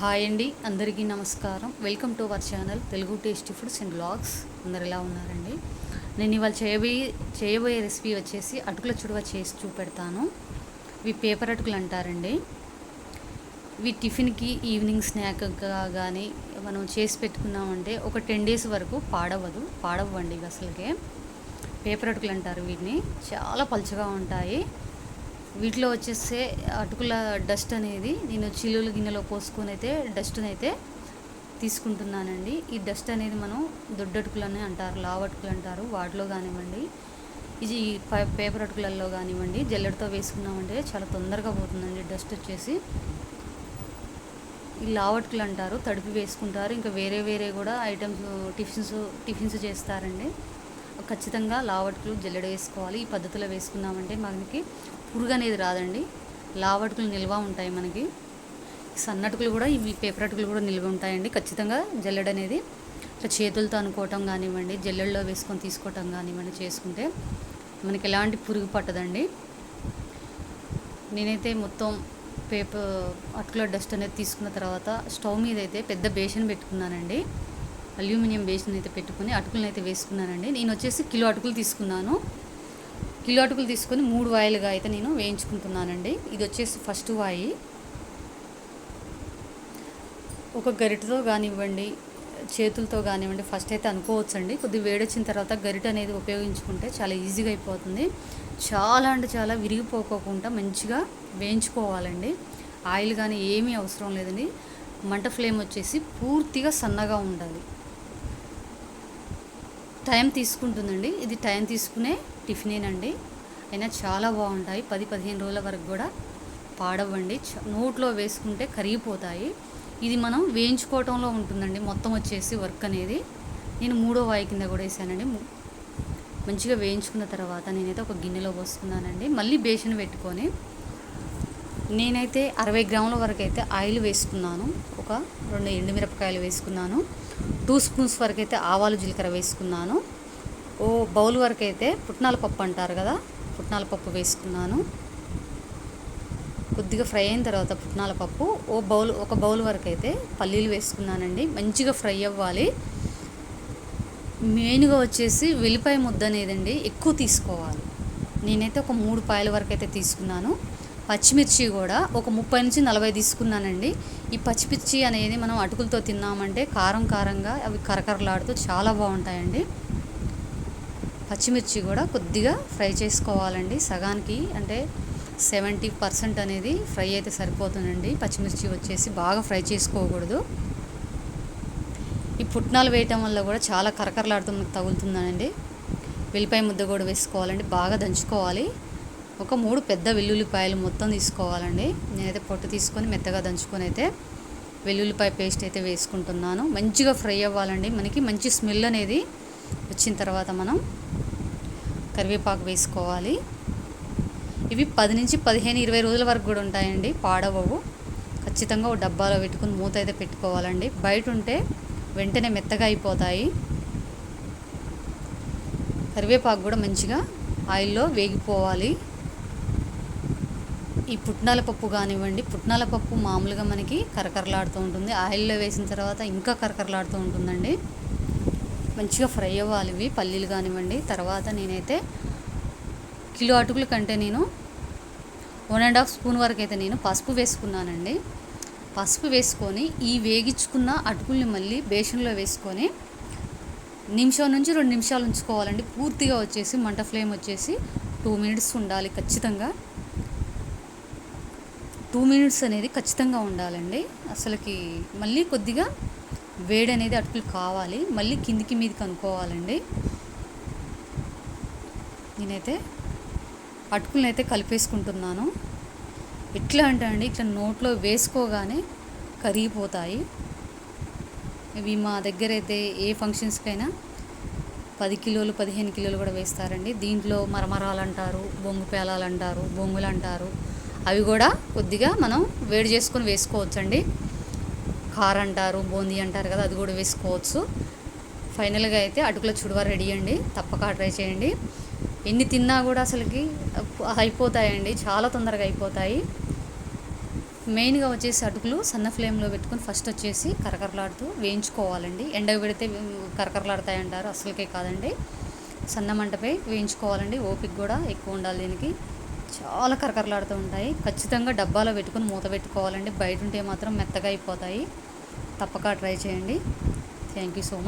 Hi అండి అందరికీ నమస్కారం. Welcome to our channel Telugu tasty foods and blogs. అందరు ఎలా ఉన్నారండి? నేను ఇవాళ చేయబోయే చేయబోయే రెసిపీ వచ్చేసి అటుకుల చుడవ చేసి చూపెడతాను. ఇవి పేపర్ అటుకులు అంటారండి. ఇవి టిఫిన్కి ఈవినింగ్ స్నాక్గా కానీ మనం చేసి పెట్టుకున్నామంటే ఒక టెన్ డేస్ వరకు పాడవదు పాడవ్వండి ఇవి అసలుకే. పేపర్ అటుకులు అంటారు వీటిని. చాలా పలుచగా ఉంటాయి. వీటిలో వచ్చేస్తే అటుకుల డస్ట్ అనేది నేను చిల్లుల గిన్నెలో పోసుకొని అయితే డస్ట్ని అయితే తీసుకుంటున్నానండి. ఈ డస్ట్ అనేది మనం దొడ్డటుకులు అని అంటారు లావటుకులు అంటారు వాటిలో కానివ్వండి ఇది పేపర్ అటుకులలో కానివ్వండి జల్లెడతో వేసుకున్నామంటే చాలా తొందరగా పోతుందండి డస్ట్ వచ్చేసి. ఈ లావట్కులు అంటారు తడిపి వేసుకుంటారు ఇంకా వేరే వేరే కూడా ఐటమ్స్ టిఫిన్స్ టిఫిన్స్ చేస్తారండి. ఖచ్చితంగా లావట్కులు జల్లెడ వేసుకోవాలి. ఈ పద్ధతిలో వేసుకున్నామంటే మనకి పురుగు అనేది రాదండి. లావటుకులు నిల్వ ఉంటాయి మనకి. సన్నటుకులు కూడా ఇవి పేపర్ అటుకులు కూడా నిల్వ ఉంటాయండి. ఖచ్చితంగా జల్లెడ అనేది ఇట్లా చేతులతో అనుకోవటం కానివ్వండి జల్లెడలో వేసుకొని తీసుకోవటం కానివ్వండి చేసుకుంటే మనకి ఎలాంటి పురుగు పట్టదండి. నేనైతే మొత్తం పేపర్ అటుకుల డస్ట్ అనేది తీసుకున్న తర్వాత స్టవ్ మీద అయితే పెద్ద బేషన్ పెట్టుకున్నానండి. అల్యూమినియం బేషన్ అయితే పెట్టుకుని అటుకులను అయితే వేసుకున్నానండి. నేను వచ్చేసి కిలో అటుకులు తీసుకున్నాను. కిలో అటుకులు తీసుకొని మూడు వాయిలుగా అయితే నేను వేయించుకుంటున్నానండి. ఇది వచ్చేసి ఫస్ట్ వాయి. ఒక గరిటతో కానివ్వండి చేతులతో కానివ్వండి ఫస్ట్ అయితే అనుకోవచ్చండి. కొద్దిగా వేడొచ్చిన తర్వాత గరిట అనేది ఉపయోగించుకుంటే చాలా ఈజీగా అయిపోతుంది. చాలా అంటే చాలా విరిగిపోకోకుండా మంచిగా వేయించుకోవాలండి. ఆయిల్ కానీ ఏమీ అవసరం లేదండి. మంట ఫ్లేమ్ వచ్చేసి పూర్తిగా సన్నగా ఉండాలి. టైం తీసుకుంటుందండి. ఇది టైం తీసుకునే టిఫినేనండి. అయినా చాలా బాగుంటాయి. పది పదిహేను రోజుల వరకు కూడా పాడవండి. చ- నోట్లో వేసుకుంటే కరిగిపోతాయి. ఇది మనం వేయించుకోవటంలో ఉంటుందండి. మొత్తం వచ్చేసి వర్క్ అనేది. నేను మూడో వాయి కింద కూడా వేసానండి. మంచిగా వేయించుకున్న తర్వాత నేనైతే ఒక గిన్నెలో పోసుకున్నానండి. మళ్ళీ బేషన్ పెట్టుకొని నేనైతే అరవై గ్రాముల వరకు అయితే ఆయిల్ వేసుకున్నాను. ఒక రెండు ఎండుమిరపకాయలు వేసుకున్నాను. టూ స్పూన్స్ వరకు అయితే ఆవాలు జీలకర్ర వేసుకున్నాను. ఓ బౌల్ వరకు అయితే పుట్నాల పప్పు అంటారు కదా పుట్నాల పప్పు వేసుకున్నాను. కొద్దిగా ఫ్రై అయిన తర్వాత పుట్నాల పప్పు ఓ బౌల్ ఒక బౌల్ వరకు అయితే పల్లీలు వేసుకున్నానండి. మంచిగా ఫ్రై అవ్వాలి. మెయిన్గా వచ్చేసి వెల్లిపాయ ముద్ద అనేదండి ఎక్కువ తీసుకోవాలి. నేనైతే ఒక మూడు పాయల వరకు అయితే తీసుకున్నాను. పచ్చిమిర్చి కూడా ఒక ముప్పై నుంచి నలభై తీసుకున్నానండి. ఈ పచ్చిమిర్చి అనేది మనం అటుకులతో తిన్నామంటే కారం కారంగా అవి కరకరలాడుతూ చాలా బాగుంటాయండి. పచ్చిమిర్చి కూడా కొద్దిగా ఫ్రై చేసుకోవాలండి. సగానికి అంటే సెవెంటీ పర్సెంట్ అనేది ఫ్రై అయితే సరిపోతుందండి. పచ్చిమిర్చి వచ్చేసి బాగా ఫ్రై చేసుకోకూడదు. ఈ పుట్నాలు వేయటం వల్ల కూడా చాలా కరకరలాడుతూ మనకు తగులుతుందండి వెల్లిపాయ ముద్ద కూడా వేసుకోవాలండి. బాగా దంచుకోవాలి. ఒక మూడు పెద్ద వెల్లుల్లిపాయలు మొత్తం తీసుకోవాలండి. నేనైతే పొట్టు తీసుకొని మెత్తగా దంచుకొని అయితే వెల్లుల్లిపాయ పేస్ట్ అయితే వేసుకుంటున్నాను. మంచిగా ఫ్రై అవ్వాలండి. మనకి మంచి స్మెల్ అనేది వచ్చిన తర్వాత మనం కరివేపాకు వేసుకోవాలి. ఇవి పది నుంచి పదిహేను ఇరవై రోజుల వరకు కూడా ఉంటాయండి పాడవవు. ఖచ్చితంగా ఒక డబ్బాలో పెట్టుకుని మూత అయితే పెట్టుకోవాలండి. బయట ఉంటే వెంటనే మెత్తగా అయిపోతాయి. కరివేపాకు కూడా మంచిగా ఆయిల్లో వేగిపోవాలి. ఈ పుట్నాల పప్పు కానివ్వండి పుట్నాల పప్పు మామూలుగా మనకి కరకరలాడుతూ ఉంటుంది. ఆయిల్లో వేసిన తర్వాత ఇంకా కరకరలాడుతూ ఉంటుందండి. మంచిగా ఫ్రై అవ్వాలి ఇవి పల్లీలు కానివ్వండి. తర్వాత నేనైతే కిలో అటుకుల కంటే నేను వన్ అండ్ హాఫ్ స్పూన్ వరకు అయితే నేను పసుపు వేసుకున్నానండి. పసుపు వేసుకొని ఈ వేగించుకున్న అటుకుల్ని మళ్ళీ బేషన్లో వేసుకొని నిమిషం నుంచి రెండు నిమిషాలు ఉంచుకోవాలండి. పూర్తిగా వచ్చేసి మంట ఫ్లేమ్ వచ్చేసి టూ మినిట్స్ ఉండాలి ఖచ్చితంగా. టూ మినిట్స్ అనేది ఖచ్చితంగా ఉండాలండి. అసలుకి మళ్ళీ కొద్దిగా వేడి అనేది అటుకులు కావాలి. మళ్ళీ కిందికి మీదకి అనుకోవాలండి నేనైతే అటుకులను అయితే కలిపేసుకుంటున్నాను. ఎట్లా అంటే అండి ఇట్లా నోట్లో వేసుకోగానే కరిగిపోతాయి. ఇవి మా దగ్గర అయితే ఏ ఫంక్షన్స్కైనా పది కిలోలు పదిహేను కిలోలు కూడా వేస్తారండి. దీంట్లో మరమరాలు అంటారు బొంగు పేలాలు అంటారు బొంగులు అంటారు అవి కూడా కొద్దిగా మనం వేడి చేసుకొని వేసుకోవచ్చండి. కార అంటారు బూందీ అంటారు కదా అది కూడా వేసుకోవచ్చు. ఫైనల్గా అయితే అటుకుల చుడువ రెడీ అండి. తప్పక ట్రై చేయండి. ఎన్ని తిన్నా కూడా అసలుకి అయిపోతాయండి చాలా తొందరగా అయిపోతాయి. మెయిన్గా వచ్చేసి అటుకులు సన్న ఫ్లేమ్లో పెట్టుకొని ఫస్ట్ వచ్చేసి కరకరలాడుతూ వేయించుకోవాలండి. ఎండ పెడితే కరకరలాడతాయి అంటారు అసలుకే కాదండి. సన్న మంటపై వేయించుకోవాలండి ఓపిక కూడా ఎక్కువ ఉండాలి దీనికి. చాలా కరకరలాడుతూ ఉంటాయి. ఖచ్చితంగా డబ్బాలో పెట్టుకొని మూత పెట్టుకోవాలండి. బయట ఉంటే మాత్రం మెత్తగా అయిపోతాయి. తప్పక ట్రై చేయండి. Thank you so much